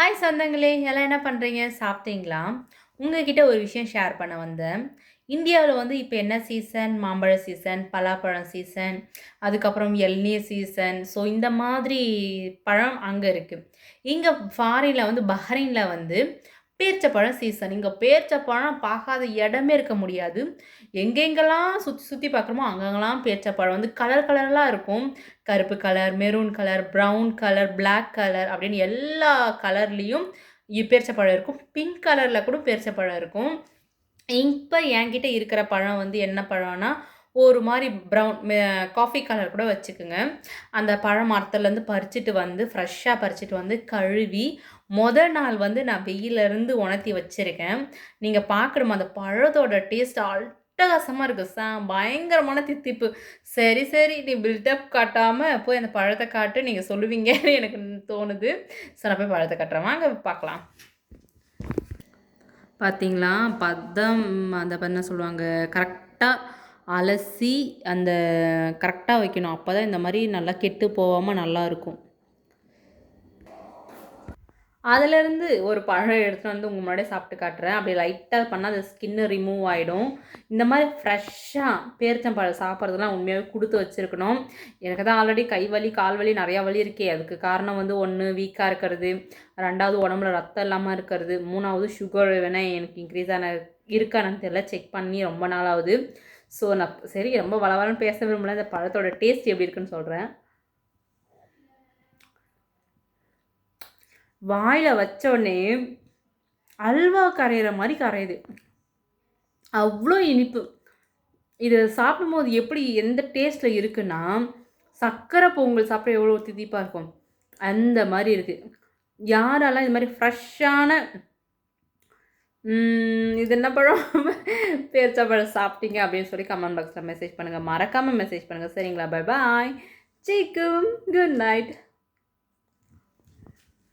Hi சொந்தங்களே. எல்லாம் என்ன பண்ணுறீங்க சாப்பிட்டீங்களா? உங்ககிட்ட ஒரு விஷயம் ஷேர் பண்ண வந்தேன். இந்தியாவில் வந்து இப்போ என்ன சீசன் மாம்பழ சீசன் பலாப்பழம் சீசன் அதுக்கப்புறம் இளநீர் சீசன் ஸோ இந்த மாதிரி பழம் அங்கே இருக்குது இங்கே ஃபாரினில் வந்து பஹ்ரைனில் வந்து பேர்ச்சப்பழம் சீசன் இங்கே பேர்ச்சப்பழம் பார்க்காத இடமே இருக்க முடியாது. எங்கெங்கெல்லாம் சுற்றி சுற்றி பார்க்குறோமோ அங்கங்கெல்லாம் பேர்ச்சப்பழம் வந்து கலர் கலர்லாம் இருக்கும். கருப்பு colour maroon colour brown colour black colour அப்படின்னு எல்லா கலர்லேயும் பேர்ச்சப்பழம் இருக்கும். பிங்க் கலரில் கூட பேர்ச்சப்பழம் இருக்கும். இப்போ என்கிட்ட இருக்கிற பழம் வந்து என்ன பழம்னா ஒரு மாதிரி ப்ரௌன் காஃபி கலர் கூட வச்சுக்கோங்க. அந்த பழம் மரத்துலேருந்து பறிச்சுட்டு வந்து ஃப்ரெஷ்ஷாக பறிச்சுட்டு வந்து கழுவி மொதல் நாள் வந்து நான் வெயிலேருந்து உணர்த்தி வச்சுருக்கேன். நீங்கள் பார்க்கணுமா அந்த பழத்தோட டேஸ்ட் அட்டகாசமாக இருக்கும் சா பயங்கரமான தித்திப்பு. சரி சரி நீ பில்டப் காட்டாமல் போய் அந்த பழத்தை காட்டு நீங்கள் சொல்லுவீங்கன்னு எனக்கு தோணுது. ஸோ நான் போய் பழத்தை காட்டுறேன். வாங்க பார்க்கலாம் பார்த்தீங்களா பதம் அந்த என்ன சொல்லுவாங்க? கரெக்டாக அலசி அந்த கரெக்டாக வைக்கணும். அப்போ தான் இந்த மாதிரி நல்லா கெட்டு போகாமல் நல்லாயிருக்கும் அதுலேருந்து ஒரு பழம் எடுத்துகிட்டு வந்து உங்கள் முன்னாடியே சாப்பிட்டு காட்டுறேன். அப்படி லைட்டாக பண்ணால் அந்த ஸ்கின்னு ரிமூவ் ஆகிடும் இந்த மாதிரி ஃப்ரெஷ்ஷாக பேரிச்சம்பழம் சாப்பிட்றதுலாம் உண்மையாகவே கொடுத்து வச்சுருக்கணும். எனக்கு தான் ஆல்ரெடி கை வலி கால் வலி நிறையா வலி இருக்கே. அதுக்கு காரணம் வந்து ஒன்று வீக்காக இருக்கிறது. ரெண்டாவது உடம்புல ரத்தம் இல்லாமல் இருக்கிறது. மூணாவது சுகர் வேணால் எனக்கு இன்க்ரீஸ் ஆன இருக்கானு தெரியல. செக் பண்ணி ரொம்ப நாளாகுது ஸோ நான் சரி ரொம்ப வளவலன்னு பேச விரும்பல. இந்த பழத்தோட டேஸ்ட் எப்படி இருக்குன்னு சொல்கிறேன் வாயில் வச்சோடனே அல்வா கரையிற மாதிரி கரையுது. அவ்வளோ இனிப்பு. இது சாப்பிடும்போது எப்படி எந்த டேஸ்ட்டில் இருக்குன்னா சர்க்கரை பொங்கல் சாப்பிட எவ்வளோ திதிப்பாக இருக்கும்? அந்த மாதிரி இருக்குது யாராலாம் இது மாதிரி ஃப்ரெஷ்ஷான இது என்ன பழம்? பேரிச்சா பழம் சாப்பிட்டீங்க அப்படின்னு சொல்லி கமெண்ட் பாக்ஸில் மெசேஜ் பண்ணுங்கள் மறக்காமல் மெசேஜ் பண்ணுங்கள் சரிங்களா? பை பாய் சீக்கும் குட் நைட்